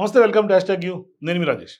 నమస్తే welcome to hash you. నేను మీ Rajesh.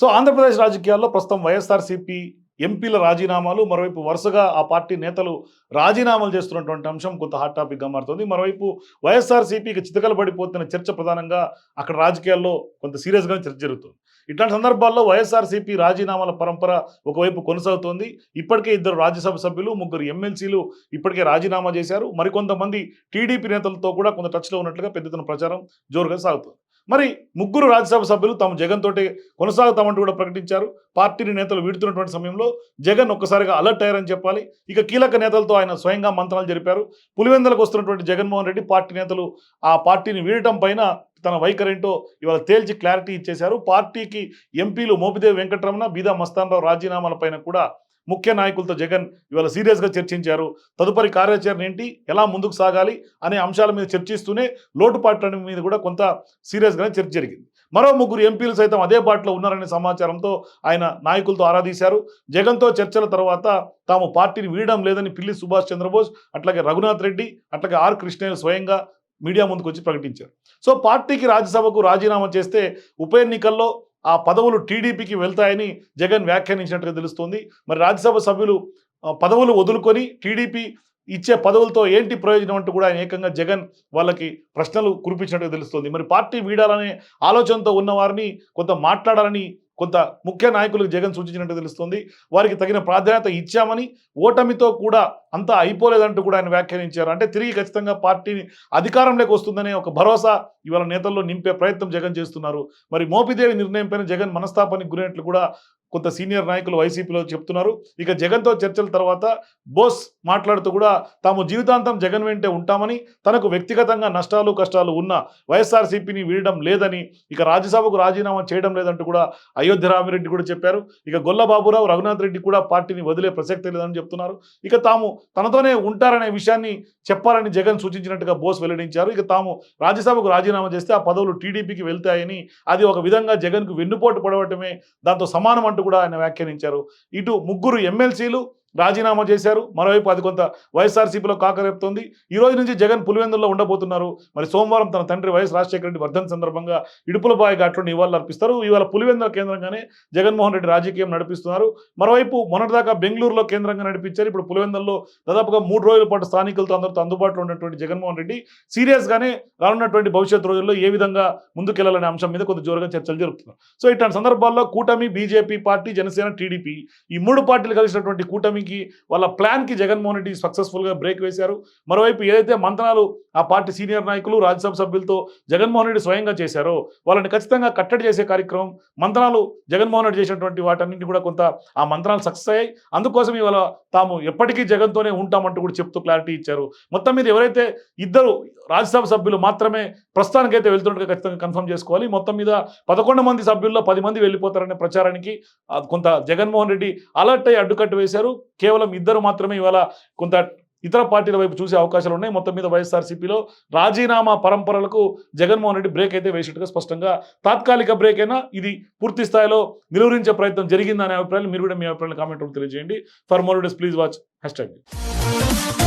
So Andhra Pradesh రాజకీయాల్లో ప్రస్తుతం వైఎస్ఆర్సీపీ ఎంపీల రాజీనామాలు మరోవైపు వరుసగా ఆ పార్టీ నేతలు రాజీనామాలు చేస్తున్నటువంటి అంశం కొంత హాట్ టాపిక్గా మారుతుంది. మరోవైపు వైఎస్ఆర్సీపీకి చితకలు పడిపోతున్న చర్చ ప్రధానంగా అక్కడ రాజకీయాల్లో కొంత సీరియస్గా చర్చ జరుగుతుంది. ఇట్లాంటి సందర్భాల్లో వైఎస్ఆర్సీపీ రాజీనామాల పరంపర ఒకవైపు కొనసాగుతోంది. ఇప్పటికే ఇద్దరు రాజ్యసభ సభ్యులు ముగ్గురు ఎమ్మెల్సీలు ఇప్పటికే రాజీనామా చేశారు. మరికొంతమంది టీడీపీ నేతలతో కూడా కొంత టచ్లో ఉన్నట్లుగా పెద్ద ప్రచారం జోరుగా సాగుతుంది. మరి ముగ్గురు రాజ్యసభ సభ్యులు తాము జగన్ తోటి కొనసాగుతామంటూ కూడా ప్రకటించారు. పార్టీని నేతలు వీడుతున్నటువంటి సమయంలో జగన్ ఒక్కసారిగా అలర్ట్ అయ్యారని చెప్పాలి. ఇక కీలక నేతలతో ఆయన స్వయంగా మంత్రాలు జరిపారు. పులివెందలకు వస్తున్నటువంటి జగన్మోహన్ రెడ్డి పార్టీ నేతలు ఆ పార్టీని వీడటం పైన తన వైఖరేంటో ఇవాళ తేల్చి క్లారిటీ ఇచ్చేశారు. పార్టీకి ఎంపీలు మోపిదేవి వెంకటరమణ బీదా మస్తానరావు రాజీనామాల పైన కూడా ముఖ్య నాయకులతో జగన్ ఇవాళ సీరియస్గా చర్చించారు. తదుపరి కార్యాచరణ ఏంటి? ఎలా ముందుకు సాగాలి? అనే అంశాల మీద చర్చిస్తూనే లోటుపాట్ల మీద కూడా కొంత సీరియస్గానే చర్చ జరిగింది. మరో ముగ్గురు ఎంపీలు సైతం అదే బాటలో ఉన్నారనే సమాచారంతో ఆయన నాయకులతో ఆరాధీశారు జగన్తో చర్చల తర్వాత తాము పార్టీని వీడడం లేదని పిల్లి సుభాష్ చంద్రబోస్ అట్లాగే రఘునాథ్ రెడ్డి అట్లాగే ఆర్ కృష్ణయ్య స్వయంగా మీడియా ముందుకు వచ్చి ప్రకటించారు. సో పార్టీకి రాజ్యసభకు రాజీనామా చేస్తే ఉప ఎన్నికల్లో ఆ పదవులు టీడీపీకి వెళ్తాయని జగన్ వ్యాఖ్యానించినట్టుగా తెలుస్తోంది. మరి రాజ్యసభ సభ్యులు పదవులు వదులుకొని టీడీపీ ఇచ్చే పదవులతో ఏంటి ప్రయోజనం అంటూ కూడా ఆయన ఏకంగా జగన్ వాళ్ళకి ప్రశ్నలు కురిపించినట్టుగా తెలుస్తోంది. మరి పార్టీ వీడాలనే ఆలోచనతో ఉన్న వారిని కొంత మాట్లాడాలని కొంత ముఖ్య నాయకులకు జగన్ సూచించినట్టు తెలుస్తుంది. వారికి తగిన ప్రాధాన్యత ఇచ్చామని ఓటమితో కూడా అంతా అయిపోలేదంటూ కూడా ఆయన వ్యాఖ్యానించారు. అంటే తిరిగి ఖచ్చితంగా పార్టీని అధికారంలోకి వస్తుందనే ఒక భరోసా ఇవాళ నేతల్లో నింపే ప్రయత్నం జగన్ చేస్తున్నారు. మరి మోపిదేవి నిర్ణయం పైన జగన్ మనస్తాపానికి గురైనట్లు కూడా కొంత సీనియర్ నాయకులు వైసీపీలో చెప్తున్నారు. ఇక జగన్తో చర్చల తర్వాత బోస్ మాట్లాడుతూ కూడా తాము జీవితాంతం జగన్ వెంటే ఉంటామని తనకు వ్యక్తిగతంగా నష్టాలు కష్టాలు ఉన్న వైఎస్ఆర్సీపీని వీడడం లేదని ఇక రాజ్యసభకు రాజీనామా చేయడం లేదంటూ కూడా అయోధ్య రామిరెడ్డి కూడా చెప్పారు. ఇక గొల్లబాబురావు రఘునాథ్ రెడ్డి కూడా పార్టీని వదిలే ప్రసక్తి లేదని చెప్తున్నారు. ఇక తాము తనతోనే ఉంటారనే విషయాన్ని చెప్పాలని జగన్ సూచించినట్టుగా బోస్ వెల్లడించారు. ఇక తాము రాజ్యసభకు రాజీనామా చేస్తే ఆ పదవులు టీడీపీకి వెళ్తాయని అది ఒక విధంగా జగన్కు వెన్నుపోటు పడవటమే దాంతో సమానం అంటూ కూడా ఆయన వ్యాఖ్యానించారు. ఇటు ముగ్గురు ఎమ్మెల్సీలు రాజీనామా చేశారు. మరోవైపు అది కొంత వైఎస్ఆర్సీపీలో కాకరేపుతోంది ఈ రోజు నుంచి జగన్ పులివెందుల్లో ఉండబోతున్నారు. మరి సోమవారం తన తండ్రి వైఎస్ రాజశేఖర రెడ్డి వర్ధన్ సందర్భంగా ఇడుపులబాయి ఘాట్లో నివాళులు అర్పిస్తారు. ఇవాళ పులివెందుల కేంద్రంగానే జగన్మోహన్ రెడ్డి రాజకీయం నడిపిస్తున్నారు. మరోవైపు మొన్నటిదాకా బెంగళూరులో కేంద్రంగా నడిపించారు. ఇప్పుడు పులివెందుల్లో దాదాపుగా మూడు రోజుల పాటు స్థానికులతో అందరితో అందుబాటులో ఉన్నటువంటి జగన్మోహన్ రెడ్డి సీరియస్గానే రానున్నటువంటి భవిష్యత్ రోజుల్లో ఏ విధంగా ముందుకెళ్ళాలనే అంశం మీద కొంత జోరుగా చర్చలు జరుపుతున్నారు. సో ఇట్లాంటి సందర్భాల్లో కూటమి బీజేపీ పార్టీ జనసేన టీడీపీ ఈ మూడు పార్టీలు కలిసినటువంటి కి వాళ్ళ ప్లాన్కి జగన్మోహన్ రెడ్డి సక్సెస్ఫుల్గా బ్రేక్ వేశారు. మరోవైపు ఏదైతే మంత్రాలు ఆ పార్టీ సీనియర్ నాయకులు రాజ్యసభ సభ్యులతో జగన్మోహన్ రెడ్డి స్వయంగా చేశారో. వాళ్ళని ఖచ్చితంగా కట్టడి చేసే కార్యక్రమం మంత్రాలు జగన్మోహన్ రెడ్డి చేసినటువంటి వాటన్నింటి కూడా కొంత ఆ మంత్రాలు సక్సెస్ అయ్యాయి. అందుకోసం ఇవాళ తాము ఎప్పటికీ జగన్తోనే ఉంటామంటూ కూడా చెప్తూ క్లారిటీ ఇచ్చారు. మొత్తం మీద ఎవరైతే ఇద్దరు రాజ్యసభ సభ్యులు మాత్రమే ప్రస్తుతానికైతే వెళ్తున్నట్టుగా ఖచ్చితంగా కన్ఫర్మ్ చేసుకోవాలి. మొత్తం మీద పదకొండు మంది సభ్యుల్లో పది మంది వెళ్ళిపోతారనే ప్రచారానికి కొంత జగన్మోహన్ రెడ్డి అలర్ట్ అయ్యి అడ్డుకట్టు వేశారు. కేవలం ఇద్దరు మాత్రమే ఇవాళ కొంత ఇతర పార్టీల వైపు చూసే అవకాశాలు ఉన్నాయి. మొత్తం మీద వైఎస్ఆర్సీపీలో రాజీనామా పరంపరలకు జగన్మోహన్ రెడ్డి బ్రేక్ అయితే వేసినట్టుగా స్పష్టంగా తాత్కాలిక బ్రేక్ అయినా ఇది పూర్తి స్థాయిలో నిలువరించే ప్రయత్నం జరిగిందనే అభిప్రాయాలు మీరు కూడా మీ అభిప్రాయాలు కామెంట్ తెలియజేయండి. For more days please watch hashtag